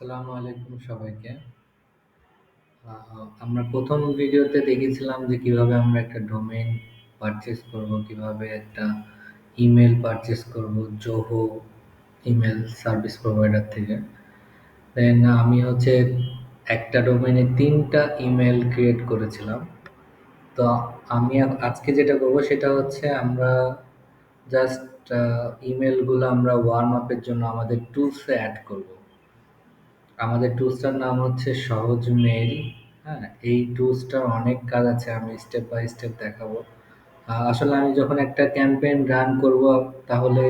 আসসালামু আলাইকুম সবাইকে। আমরা ১ম ভিডিওতে দেখেছিলাম যে কীভাবে আমরা একটা ডোমেইন পারচেজ করব, কীভাবে একটা ইমেল পারচেজ করব জোহো ইমেল সার্ভিস প্রোভাইডার থেকে। দেন আমি হচ্ছে একটা ডোমেইনে তিনটা ইমেল ক্রিয়েট করেছিলাম। তো আমি আজকে যেটা করব সেটা হচ্ছে আমরা জাস্ট আ ইমেইলগুলো আমরা ওয়ার্ম আপের জন্য আমাদের টুলসে অ্যাড করব। আমাদের টুলসটার নাম হচ্ছে সহজ মেইল। হ্যাঁ? এই টুলসটার অনেক কাজ আছে আমি স্টেপ বাই স্টেপ দেখাবো। আসলে আমি যখন একটা ক্যাম্পেইন রান করব তাহলে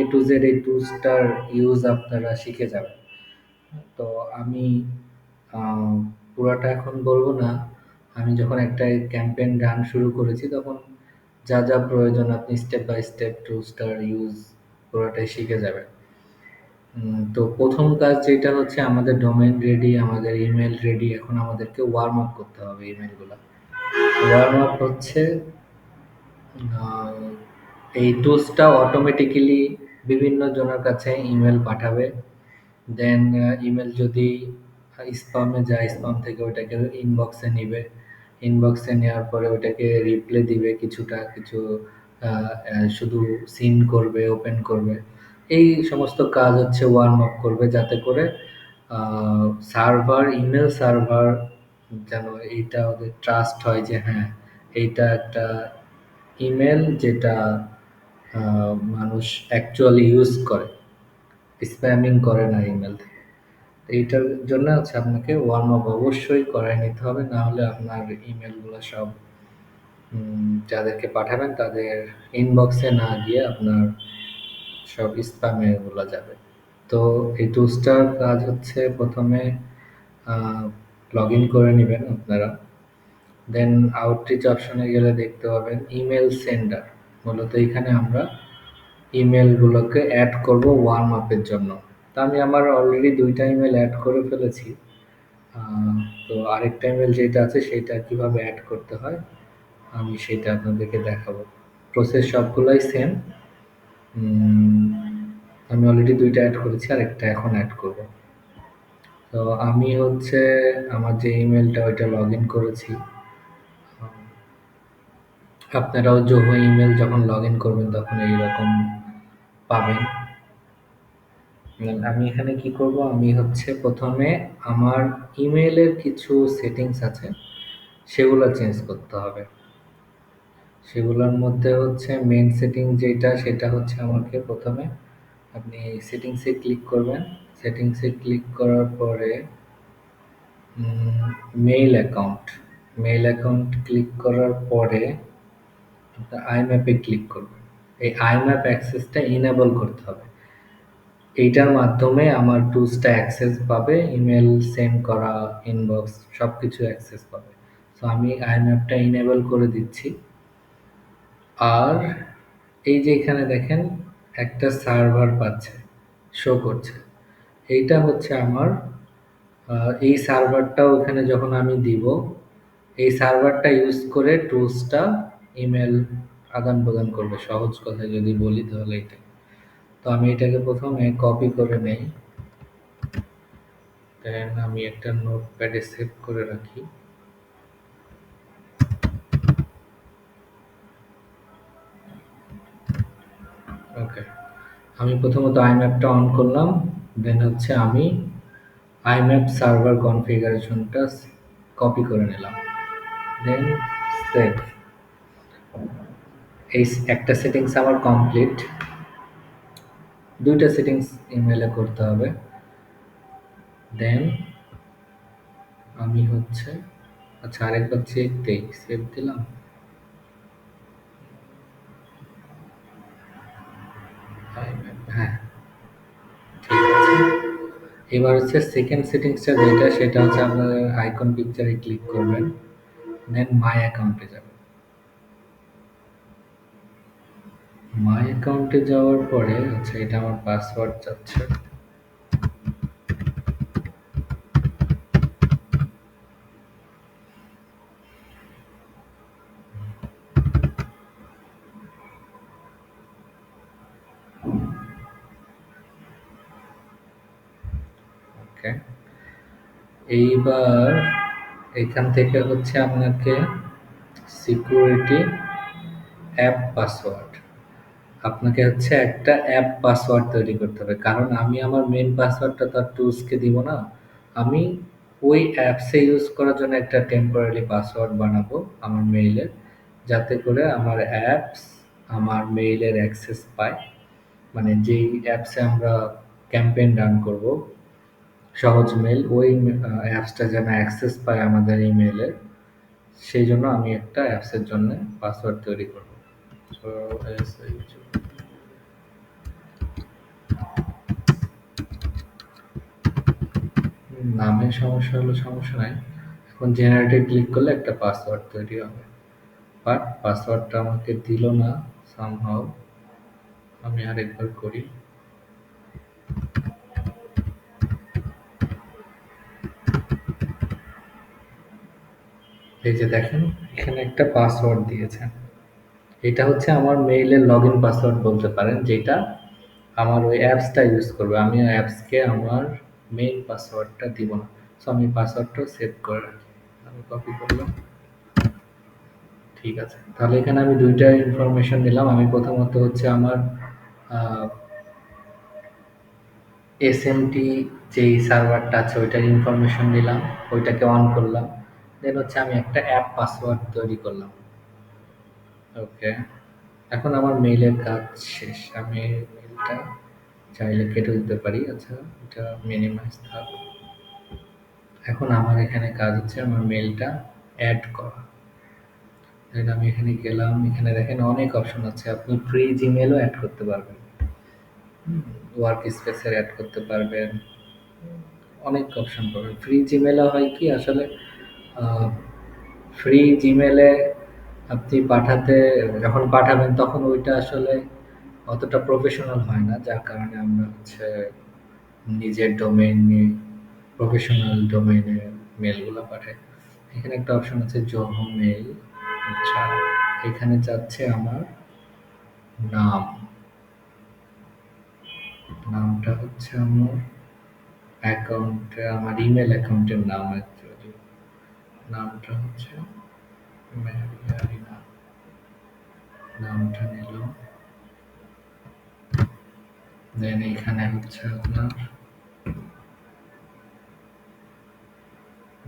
এ টু জেড এই টুলসটার ইউজ আপনারা শিখে যাবেন। তো আমি পুরাটা এখন বলব না। আমি যখন একটা ক্যাম্পেইন রান শুরু করেছি তখন যা, যা প্রয়োজন আপনি স্টেপ বাই স্টেপ টুলসটার ইউজ পুরোটাই শিখে যাবেন। তো ১ম কাজ যেটা হচ্ছে আমাদের ডোমেইন রেডি, আমাদের ইমেইল রেডি। এখন আমাদেরকে ওয়ার্ম আপ করতে হবে ইমেইলগুলা। ওয়ার্ম আপ হচ্ছে আ এই টুলসটা অটোমেটিক্যালি বিভিন্ন জনের কাছে ইমেইল পাঠাবে। দেন ইমেইল যদি স্প্যামে যায়, স্প্যাম থেকে ওটাকে ইনবক্সে নিবে। ইনবক্সে নেওয়ার পরে ওটাকে রিপ্লাই দিবে কিছুটা, কিছু আ শুধু সিন করবে, ওপেন করবে। এই সমস্ত কাজ হচ্ছে ওয়ার্ম আপ করবে যাতে করে সার্ভার, ইমেল সার্ভার যেন এইটা ওদের ট্রাস্ট হয় যে হ্যাঁ, এইটা একটা ইমেল যেটা মানুষ অ্যাকচুয়ালি ইউজ করে। স্প্যামিং করে না ইমেল থেকে। এইটার জন্য হচ্ছে আপনাকে ওয়ার্ম আপ অবশ্যই করায় নিতে হবে। না হলে আপনার ইমেলগুলো সব যাদেরকে পাঠাবেন তাদের ইনবক্সে না গিয়ে আপনার সব স্প্যামে ওগুলা যাবে। তো এই টুলসটার কাজ হচ্ছে ১ম এ আ লগইন করে নেবেন আপনারা। দেন আউটরিচ অপশনে গেলে দেখতে পাবেন ইমেল সেন্ডার। মূলত এখানে আমরা ইমেলগুলোকে অ্যাড করব ওয়ার্ম আপের জন্য। তা আমি আমার অলরেডি দুইটা ইমেল অ্যাড করে ফেলেছি। তো আরেকটা ইমেল যেটা আছে সেটা কীভাবে অ্যাড করতে হয়, আমি সেটা আপনাদেরকে দেখাবো। প্রসেস সবগুলোই সেম। আমি অলরেডি ২ টা এড করেছি, আরেকটা এখন অ্যাড করব। তো আমি হচ্ছে আমার যে ইমেলটা ওইটা লগ ইন করেছি। আপনারাও জোহো ইমেল যখন লগ ইন করবেন তখন এইরকম পাবেন। আমি এখানে কি করব আমি হচ্ছে প্রথমে আমার ইমেলের কিছু সেটিংস আছে সেগুলো চেঞ্জ করতে হবে। সেগুলোর মধ্যে হচ্ছে মেইন সেটিং যেটা সেটা হচ্ছে আমাকে প্রথমে আপনি সেটিংসে ক্লিক করবেন। সেটিংসে ক্লিক করার পরে mail account, mail account click করার পরে IMAP এ ক্লিক করবেন। এই IMAP অ্যাক্সেসটা ইনেবল করতে হবে। এইটার মাধ্যমে আমার টুলসটা অ্যাক্সেস পাবে, ইমেল সেন্ড করা, ইনবক্স সব কিছু অ্যাক্সেস পাবে। সো আমি IMAP টা ইনেবল করে দিচ্ছি। আর এই যে এখানে দেখেন একটা সার্ভার পাচ্ছে, শো করছে। এইটা হচ্ছে আমার এই সার্ভারটাও ওখানে যখন আমি দিব, এই সার্ভারটা ইউজ করে টুলসটা ইমেল আদান-প্রদান করবে। সহজ কথায় যদি বলি তাহলে এটা তো আমি এটাকে ১ম এ কপি করে নেই। দেন আমি একটা নোটপ্যাডে সেভ করে রাখি। ওকে। আমি প্রথমত IMAP টা অন করলাম। দেন হচ্ছে আমি IMAP সার্ভার কনফিগারেশনটা কপি করে নিলাম। Then save. এই একটা সেটিংস আমার কমপ্লিট। ২ টা সেটিংস ইমেইলে করতে হবে। দেন আমি হচ্ছে আচ্ছা আরেকবার চেক দেই। সেভ দিলাম? হ্যাঁ। ঠিক আছে। এবার হচ্ছে সেকেন্ড সেটিংসটা যেটা, সেটা হচ্ছে আপনার আইকন পিকচারে ক্লিক করবেন। দেন মাই অ্যাকাউন্টে যাবেন। মাই অ্যাকাউন্টে যাওয়ার পরে হচ্ছে এটা আমার পাসওয়ার্ড চাচ্ছে। ওকে এইবার এখান থেকে হচ্ছে আপনাকে সিকিউরিটি অ্যাপ পাসওয়ার্ড আপনাকে হচ্ছে একটা অ্যাপ পাসওয়ার্ড তৈরি করতে হবে। কারণ আমি আমার মেন পাসওয়ার্ডটা তার টুলসকে দিব না। আমি ওই অ্যাপসে ইউজ করার জন্য একটা টেম্পোরারি পাসওয়ার্ড বানাবো আমার মেইলের যাতে করে আমার অ্যাপস আমার মেইলের অ্যাক্সেস পায়। মানে যেই অ্যাপসে আমরা ক্যাম্পেইন রান করব সহজ মেল ওই অ্যাপসটা যেন অ্যাক্সেস পায় আমাদের ইমেলের সেই জন্য আমি একটা অ্যাপসের জন্য পাসওয়ার্ড তৈরি করব। সো নামের সমস্যা হলো সমস্যা নাই। এখন জেনারেটে ক্লিক করলে একটা পাসওয়ার্ড তৈরি হবে। বাট পাসওয়ার্ডটা আমাকে দিল না সামহাও আমি আরেকবার করি। এই যে দেখেন, এখানে একটা পাসওয়ার্ড দিয়েছেন এটা হচ্ছে আমার মেইলের লগ ইন পাসওয়ার্ড বলতে পারেন, যেটা আমার ওই অ্যাপসটা ইউজ করবে। আমি অ্যাপসকে আমার মেইন পাসওয়ার্ডটা দিব না। সো আমি পাসওয়ার্ডটা সেভ করে রাখি। আমি কপি করলাম। ঠিক আছে। তাহলে এখানে আমি দুইটা ইনফরমেশন দিলাম আমি প্রথমত হচ্ছে আমার এস এম টি যেই সার্ভারটা আছে, ওইটার ইনফরমেশন দিলাম ওইটাকে অন করলাম। দেন হচ্ছে আমি একটা অ্যাপ পাসওয়ার্ড তৈরি করলাম। ওকে এখন আমার মেইলের কাজ শেষ। আমি মেইলটা চাইলে কেটে দিতে পারি। আচ্ছা এটা মিনিমাইজ থাক। এখন আমার এখানে কাজ হচ্ছে আমার মেইলটা অ্যাড করা। দেন আমি এখানে গেলাম। এখানে দেখেন অনেক অপশন আছে। আপনি ফ্রি জিমেলও অ্যাড করতে পারবেন। ওয়ার্ক স্পেসের অ্যাড করতে পারবেন। অনেক অপশন পাবেন। ফ্রি জিমেলে হয় কি? আসলে ফ্রি জিমেলে আপনি পাঠাতে, যখন পাঠাবেন তখন ওইটা আসলে অতটা প্রফেশনাল হয় না, যার কারণে আমরা হচ্ছে নিজের ডোমেইন প্রফেশনাল ডোমেইনে মেলগুলো পাঠাই। এখানে একটা অপশন আছে জোহো মেইল আচ্ছা এখানে যাচ্ছে আমার নাম। নামটা হচ্ছে আমার অ্যাকাউন্টে আমার ইমেল অ্যাকাউন্টের নাম নামটা হচ্ছে ম্যারিয়ারিনা। নামটা নিল। দেন এখানে হচ্ছে আপনার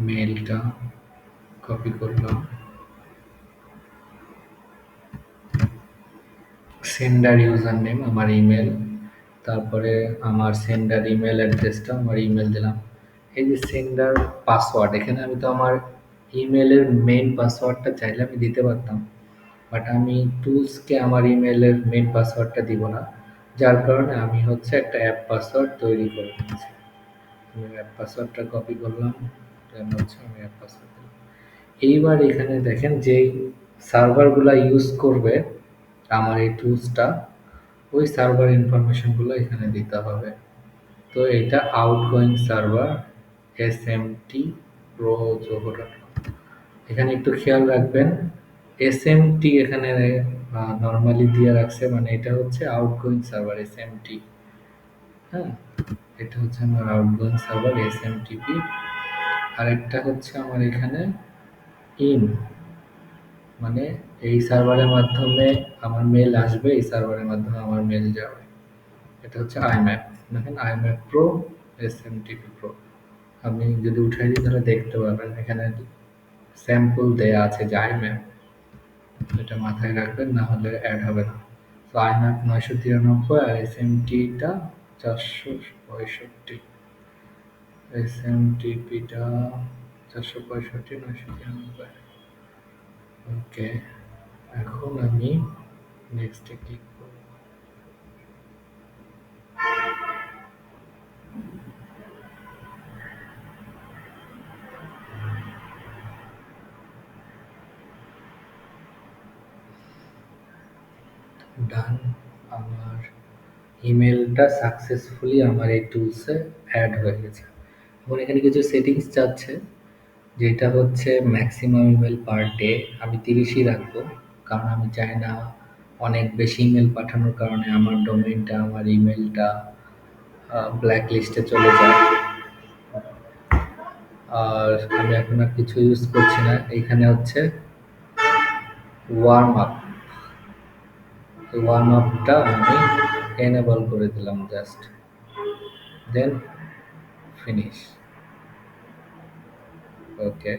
মেলটা কপি করলাম সেন্ডার ইউজার নেম আমার ইমেল তারপরে আমার সেন্ডার ইমেল অ্যাড্রেসটা আমার ইমেল দিলাম। এই যে সেন্ডার পাসওয়ার্ড এখানে আমি তো আমার ইমেলের মেইন পাসওয়ার্ডটা চাইলে আমি দিতে পারতাম। বাট আমি টুলসকে আমার ইমেলের মেইন পাসওয়ার্ডটা দিব না। যার কারণে আমি হচ্ছে একটা অ্যাপ পাসওয়ার্ড তৈরি করে নিচ্ছি আমি অ্যাপ পাসওয়ার্ডটা কপি করলাম হচ্ছে আমি অ্যাপ পাসওয়ার্ড দিলাম। এইবার এখানে দেখেন যেই সার্ভারগুলো ইউজ করবে আমার এই টুলসটা ওই সার্ভার ইনফরমেশনগুলো এখানে দিতে হবে। তো এটা outgoing server S M T pro এখানে একটু খেয়াল রাখবেন এস এম টি এখানে নর্মালি দিয়ে রাখছে মানে এটা হচ্ছে outgoing server S M T হ্যাঁ এটা হচ্ছে আমার outgoing server S M TP আরেকটা হচ্ছে আমার এখানে ইন মানে এই সার্ভারের মাধ্যমে আমার মেল আসবে, এই সার্ভারের মাধ্যমে আমার মেল যাবে। এটা হচ্ছে আইম্যাপ দেখেন IMAP pro S M TP pro আপনি যদি উঠাই দিই, তাহলে দেখতে পাবেন। এখানে স্যাম্পল দেয়া আছে যে এটা মাথায় রাখবেন, না হলে অ্যাড হবে না। তো আইম্যাপ নয়শো তিরানব্বই আর এস এম টিটা চারশো পঁয়ষট্টি। এস এম টিপিটা চারশো পঁয়ষট্টি, নয়শো তিরানব্বই। ওকে এখন আমি নেক্সটে ক্লিক করব। ডান আমার ইমেলটা সাকসেসফুলি আমার এই টুলসে অ্যাড হয়ে গেছে। এখন এখানে কিছু সেটিংস চাচ্ছে যেটা হচ্ছে ম্যাক্সিমাম ইমেল পার ডে আমি তিরিশই রাখব, কারণ আমি চাই না অনেক বেশি ইমেল পাঠানোর কারণে আমার ডোমেইনটা আমার ইমেলটা ব্ল্যাক লিস্টে চলে যায়। আর আমি এখন আর কিছু ইউজ করছি না। এইখানে হচ্ছে ওয়ার্ম আপ ওয়ার্ম আপটা আমি এনেবল করে দিলাম জাস্ট দেন ফিনিশ ওকে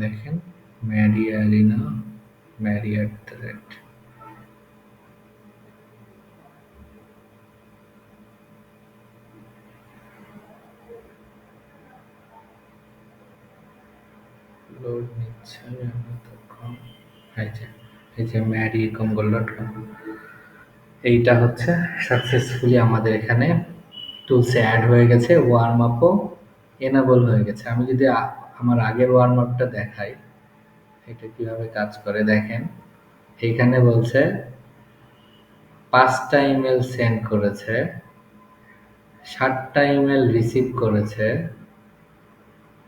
দেখেন Mary Arena Mary at the rate load নিচ্ছে তখন এই যে এই যে ম্যারি কম্বল ডট কম এইটা হচ্ছে সাকসেসফুলি আমাদের এখানে টুলসে অ্যাড হয়ে গেছে ওয়ার্ম আপও এনাবল হয়ে গেছে। আমি যদি আমার আগের ওয়ার্ম আপটা দেখাই, এটা কীভাবে কাজ করে দেখেন। এইখানে বলছে, পাঁচটা ইমেল সেন্ড করেছে ষাটটা ইমেল রিসিভ করেছে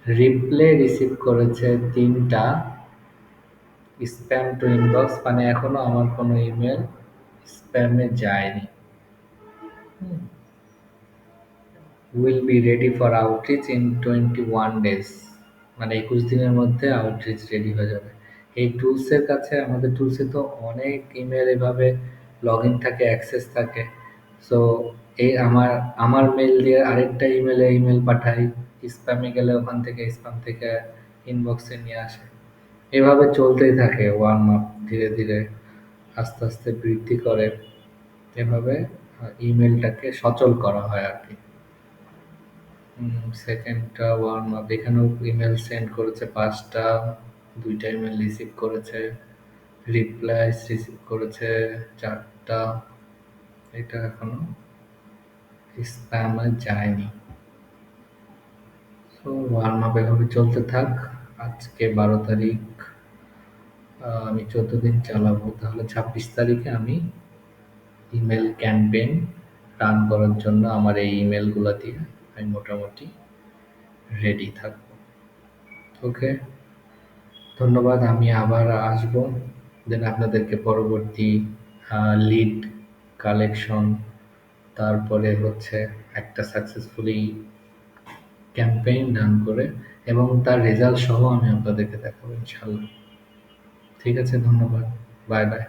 রিপ্লে রিসিভ করেছে তিনটা স্প্যাম টু ইনবক্স মানে এখনও আমার কোনো ইমেল স্প্যামে যায়নি। Will be ready for outreach in twenty one days মানে একুশ দিনের মধ্যে আউটরিচ রেডি হয়ে যাবে। এই টুলসের কাছে, আমাদের টুলসে তো অনেক ইমেল এভাবে লগ ইন থাকে অ্যাক্সেস থাকে। সো এই আমার আমার মেল দিয়ে আরেকটা ইমেলে ইমেল পাঠাই। স্প্যামে গেলে ওখান থেকে স্প্যাম থেকে ইনবক্সে নিয়ে আসে। এভাবে চলতেই থাকে ওয়ার্ম আপ ধীরে ধীরে, আস্তে আস্তে বৃদ্ধি করে। এভাবে ইমেলটাকে সচল করা হয় আর কি। সেকেন্ডটা ওয়ার্ম আপ এখানেও ইমেল সেন্ড করেছে পাঁচটা, দুইটা ইমেল রিসিভ করেছে রিপ্লাইস রিসিভ করেছে চারটা। এটা এখনও স্প্যামে যায়নি। সো ওয়ার্ম আপ এভাবে চলতে থাক। আজকে বারো তারিখ আমি চোদ্দ দিন চালাবো তাহলে ছাব্বিশ তারিখে আমি ইমেল ক্যাম্পেইন রান করার জন্য আমার এই ইমেলগুলো দিয়ে আমি মোটামুটি রেডি থাকব। ওকে ধন্যবাদ, আমি আবার আসব। দেন আপনাদেরকে পরবর্তী লিড কালেকশন তারপরে হচ্ছে একটা সাকসেসফুলি ক্যাম্পেইন রান করে এবং তার রেজাল্ট সহ আমি আপনাদেরকে দেখাবো ইনশাল্লাহ ঠিক আছে, ধন্যবাদ। Bye bye